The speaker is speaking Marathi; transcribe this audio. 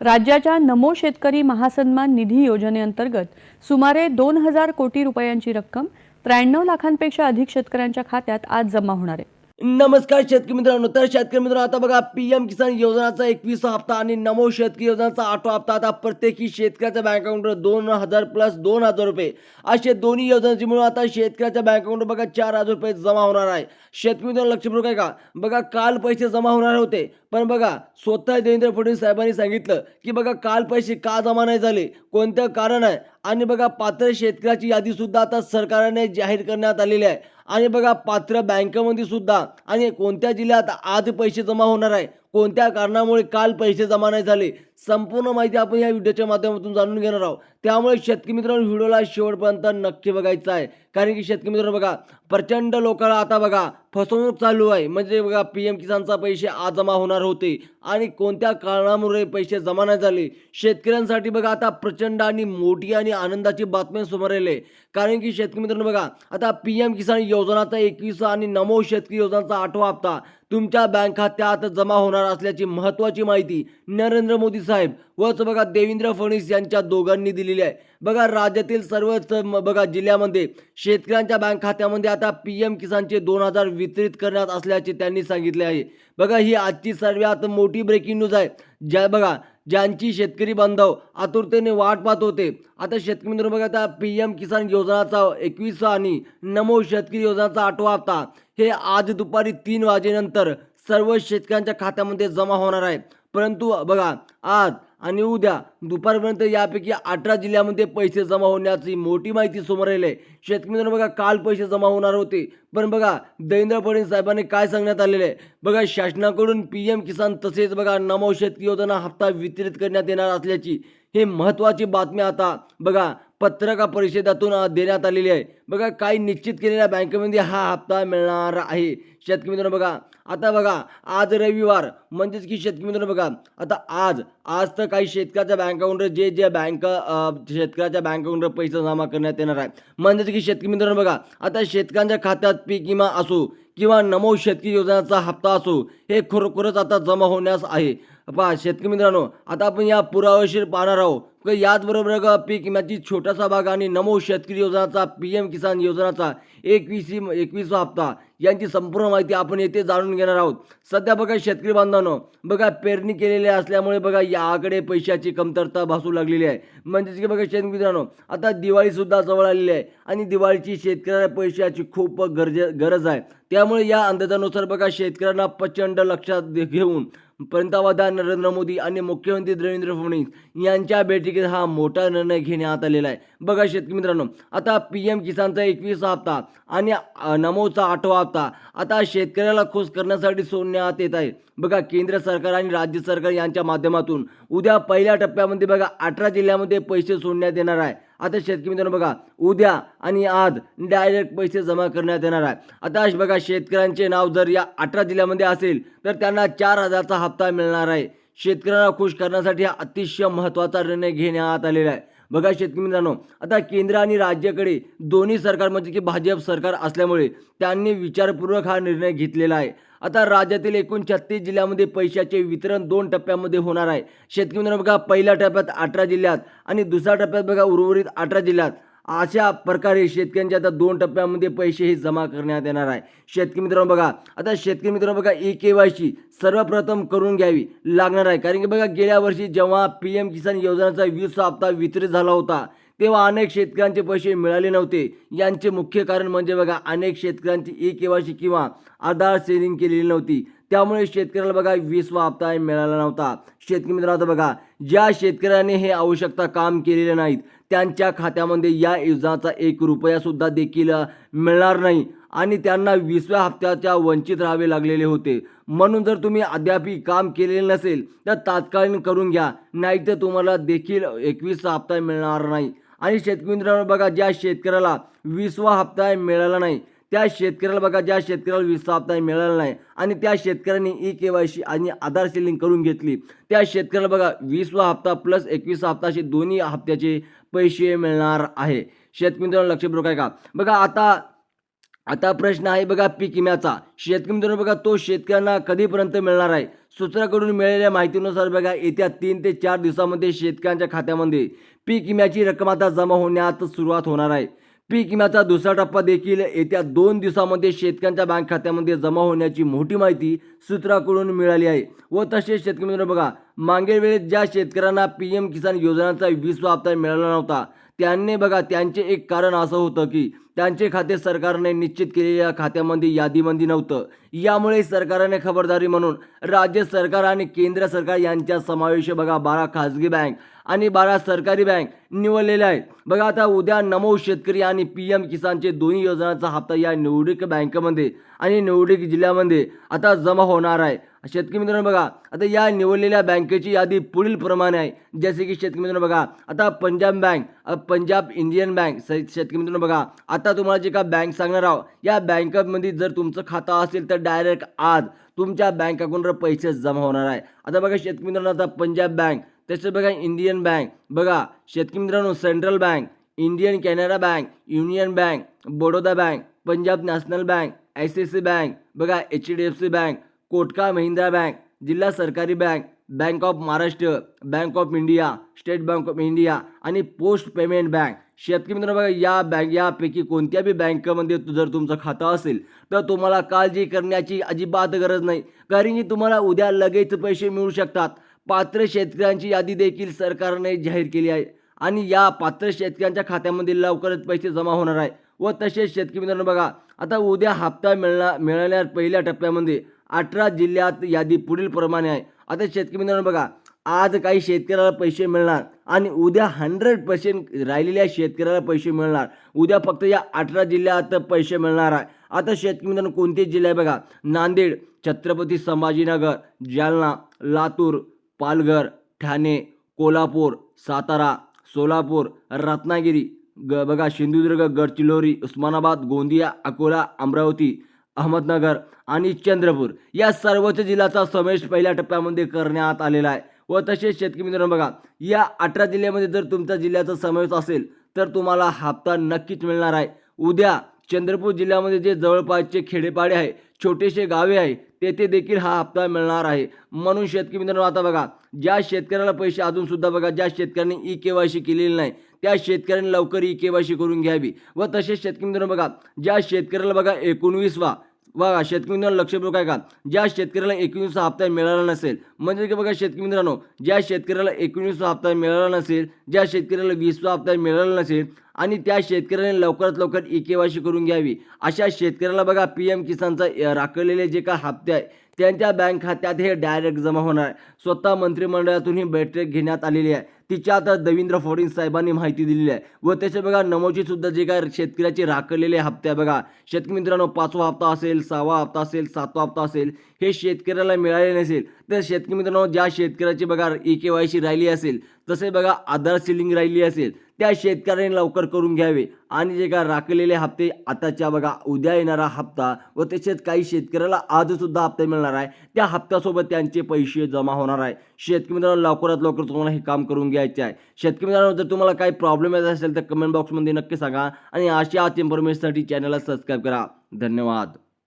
राज्याच्या नमो शेतकरी महासन्मान निधी योजनेअंतर्गत सुमारे दोन हजार कोटी रुपयांची रक्कम त्र्याण्णव लाखांपेक्षा अधिक शेतकऱ्यांच्या खात्यात आज जमा होणार आहे. नमस्कार शेतकरी मित्रांनो. तर शेतकरी मित्रांनो आता बघा पीएम किसान योजनाचा एकवीस हप्ता आणि नमो शेतकरी योजनाचा आठवा हप्ता आता प्रत्येकी शेतकऱ्याच्या बँक अकाउंटवर दोन हजार प्लस दोन हजार रुपये. असे दोन्ही योजनांची मिळून आता शेतकऱ्याच्या बँक अकाउंटवर बघा चार हजार रुपये जमा होणार आहे. शेतकरी मित्रांनो लक्षपूर्वक आहे का बघा काल पैसे जमा होणार होते. पण बघा स्वतः देवेंद्र फडणवीस साहेबांनी सांगितलं की बघा काल पैसे का जमा नाही झाले? कोणतं कारण आहे? आणि बघा पात्र शेतकऱ्याची यादीसुद्धा आता सरकारने जाहीर करण्यात आलेली आहे. आणि बघा पात्र बँकेमध्ये सुद्धा आणि कोणत्या जिल्ह्यात आज पैसे जमा होणार आहे? कोणत्या कारणामुळे काल पैसे जमा नाही झाले? संपूर्ण माहिती आपण या व्हिडिओच्या माध्यमातून जाणून घेणार आहोत. त्यामुळे शेतकरी मित्रांनो व्हिडिओला शेवटपर्यंत नक्की बघायचं आहे. कारण की शेतकरी मित्रांनो बघा प्रचंड लोकांना आता बघा फसवणूक चालू आहे. म्हणजे बघा पी एम किसानचा पैसे आज जमा होणार होते. आणि कोणत्या कारणामुळे पैसे जमा नाही झाले? शेतकऱ्यांसाठी बघा आता प्रचंड आणि मोठी आणि आनंदाची बातमी समोर आली कारण की शेतकरी मित्रांनो बघा आता पी एम किसान योजनाचा एकवीस आणि नमो शेतकरी योजनाचा आठवा हप्ता तुमच्या बँक खात्यात जमा होणार असल्याची महत्त्वाची माहिती नरेंद्र मोदी साहेब वच बघा देवेंद्र फडणवीस यांच्या दोघांनी दिलेली आहे. बघा राज्यातील सर्वच बघा जिल्ह्यामध्ये शेतकऱ्यांच्या बँक खात्यामध्ये आता पी एम किसानचे दोन हजार वितरित करण्यात असल्याचे त्यांनी सांगितले आहे. बघा ही आजची सर्वात मोठी ब्रेकिंग न्यूज आहे. ज्या बघा ज्यांची शेतकरी बांधव आतुरतेने वाट पाहत होते. आता शेतकरी मित्र बघा आता पी एम किसान योजनाचा एकवीस आणि नमो शेतकरी योजनाचा आठवा हप्ता हे आज दुपारी तीन वाजेनंतर सर्व शेतकऱ्यांच्या खात्यामध्ये जमा होणार आहे. परंतु बघा आज आणि उद्या दुपारपर्यंत यापैकी अठरा जिल्ह्यामध्ये पैसे जमा होण्याची मोठी माहिती समोर आली आहे. शेतकरी मित्रांनो बघा काल पैसे जमा होणार होते. पण बघा देवेंद्र फडणवीस साहेबांनी काय सांगण्यात आलेलं आहे? बघा शासनाकडून पी एम किसान तसेच बघा नमो शेतकरी योजना हप्ता वितरित करण्यात येणार असल्याची हे महत्त्वाची बातमी आता बघा पत्रका परिषदेतून देण्यात आलेली आहे. बघा काही निश्चित केलेल्या बँकेमध्ये हा हप्ता मिळणार आहे. शेतकरी मित्रांनो बघा आता बघा आज रविवार. म्हणजेच की शेतकरी मित्रांनो बघा आता आज आज तर काही शेतकऱ्याच्या बँक अकाउंटवर जे जे बँक शेतकऱ्याच्या बँक अकाउंटवर पैसे जमा करण्यात येणार आहे. म्हणजेच की शेतकरी मित्रांनो बघा आता शेतकऱ्यांच्या खात्यात पीक विमा असो किंवा नमो शेतकरी योजनाचा हप्ता असो हे खरोखरच आता जमा होण्यास आहे. पहा शेतकरी मित्रांनो आता आपण या पुरावेशीर पाहणार आहोत. याचबरोबर पीक विम्याची छोटासा भाग आणि नमो शेतकरी योजनाचा पी एम किसान योजनाचा एकवीसी एकवीसवा हप्ता यांची संपूर्ण माहिती आपण येथे जाणून घेणार आहोत. सध्या बघा शेतकरी बांधवांनो बघा पेरणी केलेली असल्यामुळे बघा याकडे पैशाची कमतरता भासू लागलेली आहे. म्हणजेच की बघा शेतकरी मित्रांनो आता दिवाळीसुद्धा जवळ आलेली आहे आणि दिवाळीची शेतकऱ्याला पैशाची खूप गरजे गरज आहे. त्यामुळे या अंदाजानुसार बघा शेतकऱ्यांना प्रचंड लक्षात घेऊन पंतप्रधान नरेंद्र मोदी आणि मुख्यमंत्री देवेंद्र फडणवीस यांच्या बैठकीत हा मोठा निर्णय घेण्यात आलेला आहे. बघा शेतकरी मित्रांनो आता पी एम किसानचा एकवीसा हप्ता आणि नमोचा आठवा हप्ता आता शेतकऱ्याला खुश करण्यासाठी सोडण्यात येत आहे. बघा केंद्र सरकार आणि राज्य सरकार यांच्या माध्यमातून उद्या पहिल्या टप्प्यामध्ये बघा अठरा जिल्ह्यामध्ये पैसे सोडण्यात येणार आहे. आता शेतकरी मित्रांनो बघा उद्या आणि आज डायरेक्ट पैसे जमा करण्यात येणार आहे. आता बघा शेतकऱ्यांचे नाव जर या अठरा जिल्ह्यामध्ये असेल तर त्यांना चार हजारचा हप्ता मिळणार आहे. शेतकऱ्यांना खुश करण्यासाठी हा अतिशय महत्त्वाचा निर्णय घेण्यात आलेला आहे. बघा शेतकरी मित्रांनो आता केंद्र आणि राज्याकडे दोन्ही सरकार म्हणजे की भाजप सरकार असल्यामुळे त्यांनी विचारपूर्वक हा निर्णय घेतलेला आहे. आता राज्यातील एकूण छत्तीस जिल्ह्यामध्ये पैशाचे वितरण दोन टप्प्यामध्ये होणार आहे. शेतकरी मित्रांनो बघा पहिल्या टप्प्यात अठरा जिल्ह्यात आणि दुसऱ्या टप्प्यात बघा उर्वरित अठरा जिल्ह्यात. अशा प्रकारे शेतकऱ्यांच्या आता दोन टप्प्यामध्ये पैसे हे जमा करण्यात येणार आहे. शेतकरी मित्रांनो बघा आता शेतकरी मित्रांनो बघा ई के वाय सी सर्वप्रथम करून घ्यावी लागणार आहे. कारण की बघा गेल्या वर्षी जेव्हा पी एम किसान योजनेचा वीस हप्ता वितरित झाला होता तेव्हा अनेक शेतकऱ्यांचे पैसे मिळाले नव्हते. यांचे मुख्य कारण म्हणजे बघा अनेक शेतकऱ्यांची ई केवायसी किंवा आधार सेलिंग केलेली नव्हती. त्यामुळे शेतकऱ्याला बघा वीसवा हप्ता मिळाला नव्हता. शेतकरी मित्रांनो बघा ज्या शेतकऱ्याने हे आवश्यकता काम केलेले नाहीत त्यांच्या खात्यामध्ये या योजनाचा एक रुपयासुद्धा देखील मिळणार नाही. आणि त्यांना वीसव्या हप्त्याच्या वंचित राहावे लागलेले होते. म्हणून जर तुम्ही अद्यापही काम केलेले नसेल तर तात्कालीन करून घ्या. नाहीतर तुम्हाला देखील एकवीसचा हप्ता मिळणार नाही. आणि शेतकरी मित्रांनो बघा ज्या शेतकऱ्याला वीसवा हप्ता मिळाला नाही. त्या शेतकऱ्याला बघा ज्या शेतकऱ्याला वीसवा हप्ता मिळाला नाही. आणि त्या शेतकऱ्यांनी ई के वाय सी आणि आधार सेलिंग करून घेतली. त्या शेतकऱ्याला बघा वीसवा हप्ता प्लस एकवीसवा हप्ता असे दोन्ही हप्त्याचे पैसे मिळणार आहे. शेतकरी मित्रांनो लक्षपूर्वक आहे का बघा आता आता प्रश्न आहे बघा पीक विम्याचा. शेतकरी मित्रांनो बघा तो शेतकऱ्यांना कधीपर्यंत मिळणार आहे? सूत्राकडून मिळालेल्या माहितीनुसार बघा येत्या तीन ते चार दिवसामध्ये शेतकऱ्यांच्या खात्यामध्ये पीक विम्याची रक्कम आता जमा होण्यात सुरुवात होणार आहे. पीक विम्याचा दुसरा टप्पा देखील येत्या दोन दिवसामध्ये शेतकऱ्यांच्या बँक खात्यामध्ये जमा होण्याची मोठी माहिती सूत्राकडून मिळाली आहे. व तसेच शेतकरी मित्र बघा मागील वेळेस ज्या शेतकऱ्यांना पी एम किसान योजनांचा वीसवा हप्ता मिळाला नव्हता त्यांनी बघा त्यांचे एक कारण असं होतं की त्यांचे खाते सरकारने निश्चित केलेल्या खात्यामध्ये यादीमध्ये नव्हतं. यामुळे सरकारने खबरदारी म्हणून राज्य सरकार आणि केंद्र सरकार यांच्या समावेश बघा बारा खाजगी बँक आणि बारा सरकारी बँक निवडलेल्या आहेत. बघा आता उद्या नमो शेतकरी आणि पी एम किसानचे दोन्ही योजनांचा हप्ता या निवडक बँकेमध्ये आणि निवडक जिल्ह्यामध्ये आता जमा होणार आहे. शेतकरी मित्रांनो बघा आता या निवडलेल्या बँकेची यादी पुढील प्रमाणे आहे. जसे की शेतकरी मित्रांनो बघा आता Punjab bank Punjab Indian bank स- शेतकरी मित्रांनो बघा आता तुम्हाला जे का बँक सांगणार आहोत या बँकामध्ये जर तुमचं खातं असेल तर डायरेक्ट आज तुमच्या बँक अकाउंटवर पैसे जमा होणार आहे. आता बघा शेतकरी मित्रांनो आता पंजाब बँक तसेच बघा इंडियन बँक बघा शेतकरी मित्रांनो central bank Indian Canara bank union bank Baroda bank Punjab national bank I C C bank बघा H D F C bank Kotak Mahindra bank जिल्हा सरकारी bank bank of Maharashtra bank of India state bank of India आणि पोस्ट पेमेंट बँक. शेतकरी मित्रांनो बघा या बँक यापैकी कोणत्या बी बँकेमध्ये जर तुमचं खातं असेल तर तुम्हाला काळजी करण्याची अजिबात गरज नाही. कारण की तुम्हाला उद्या लगेच पैसे मिळू शकतात. पात्र शेतकऱ्यांची यादी देखील सरकारने जाहीर केली आहे. आणि या पात्र शेतकऱ्यांच्या खात्यामध्ये लवकरच पैसे जमा होणार आहे. व तसेच शेतकरी मित्रांनो बघा आता उद्या हप्ता मिळणार मिळाल्या पहिल्या टप्प्यामध्ये अठरा जिल्ह्यात यादी पुढील प्रमाणे आहे. आता शेतकरी मित्रांनो बघा आज काही शेतकऱ्याला पैसे मिळणार आणि उद्या हंड्रेड पर्सेंट राहिलेल्या शेतकऱ्याला पैसे मिळणार. उद्या फक्त या अठरा जिल्ह्यात पैसे मिळणार आहे. आता शेतकरी मित्रांनो कोणते जिल्हे आहे बघा? नांदेड छत्रपती संभाजीनगर जालना लातूर पालघर ठाणे कोल्हापूर सातारा सोलापूर रत्नागिरी ग बघा सिंधुदुर्ग गडचिरोली उस्मानाबाद गोंदिया अकोला अमरावती अहमदनगर आणि चंद्रपूर या सर्वच जिल्ह्याचा समावेश पहिल्या टप्प्यामध्ये करण्यात आलेला आहे. व तसेच शेतकरी मित्रांनो बघा या अठरा जिल्ह्यामध्ये जर तुमच्या जिल्ह्याचा समावेश असेल तर तुम्हाला हप्ता नक्कीच मिळणार आहे. उद्या चंद्रपूर जिल्ह्यामध्ये जे जवळपासचे खेडेपाडे आहे छोटेसे गावे आहे तेथे देखील हा हप्ता मिळणार आहे. म्हणून शेतकरी मित्रांनो आता बघा ज्या शेतकऱ्याला पैसे अजूनसुद्धा बघा ज्या शेतकऱ्यांनी ई के वाय सी केलेली नाही त्या शेतकऱ्यांनी लवकर ई के वाय सी करून घ्यावी. व तसेच शेतकरी मित्रांनो बघा ज्या शेतकऱ्याला बघा एकोणवीसवा बघा शेतकरी मित्रांनो लक्ष आहे का ज्या शेतकऱ्याला एकोणीसचा हप्ता मिळाला नसेल म्हणजे की बघा शेतकरी मित्रांनो ज्या शेतकऱ्याला एकोणीसचा हप्ता मिळाला नसेल ज्या शेतकऱ्याला वीसचा हप्ता मिळाला नसेल आणि त्या शेतकऱ्याने लवकरात लवकर ई करून घ्यावी अशा शेतकऱ्याला बघा पी एम किसानचा राखलेले जे काय हप्ते आहे त्यांच्या बँक खात्यात हे डायरेक्ट जमा होणार. आहे स्वतः मंत्रिमंडळातून ही बैठक घेण्यात आलेली आहे. तिच्यात देवेंद्र फडणवीस साहेबांनी माहिती दिलेली आहे. व त्याचे बघा नमोची सुद्धा जे काय शेतकऱ्याचे राखलेले हप्ते बघा. शेतकरी मित्रांनो पाचवा हप्ता असेल सहावा हप्ता असेल सातवा हप्ता असेल हे शेतकऱ्याला मिळाले नसेल. तर शेतकरी मित्रांनो ज्या शेतकऱ्याची बघा ई के वाय सी राहिली असेल तसे बघा आधार सिलिंग राहिली असेल त्या शेतकऱ्यांनी लवकर करून घ्यावे. आणि जे काय राखलेले हप्ते आताच्या बघा उद्या येणारा हप्ता व तसेच काही शेतकऱ्याला आज सुद्धा हप्ते मिळणार आहे. त्या हप्त्यासोबत त्यांचे पैसे जमा होणार आहे. शेतकरी मित्रांनो लवकरात लवकर तुम्हाला हे काम करून घ्यायचे आहे. शेतकरी मित्रांनो जर तुम्हाला काही प्रॉब्लेम येत असेल तर कमेंट बॉक्समध्ये नक्की सांगा. आणि अशा अशाच इन्फॉर्मेशनसाठी चॅनलला सबस्क्राईब करा. धन्यवाद.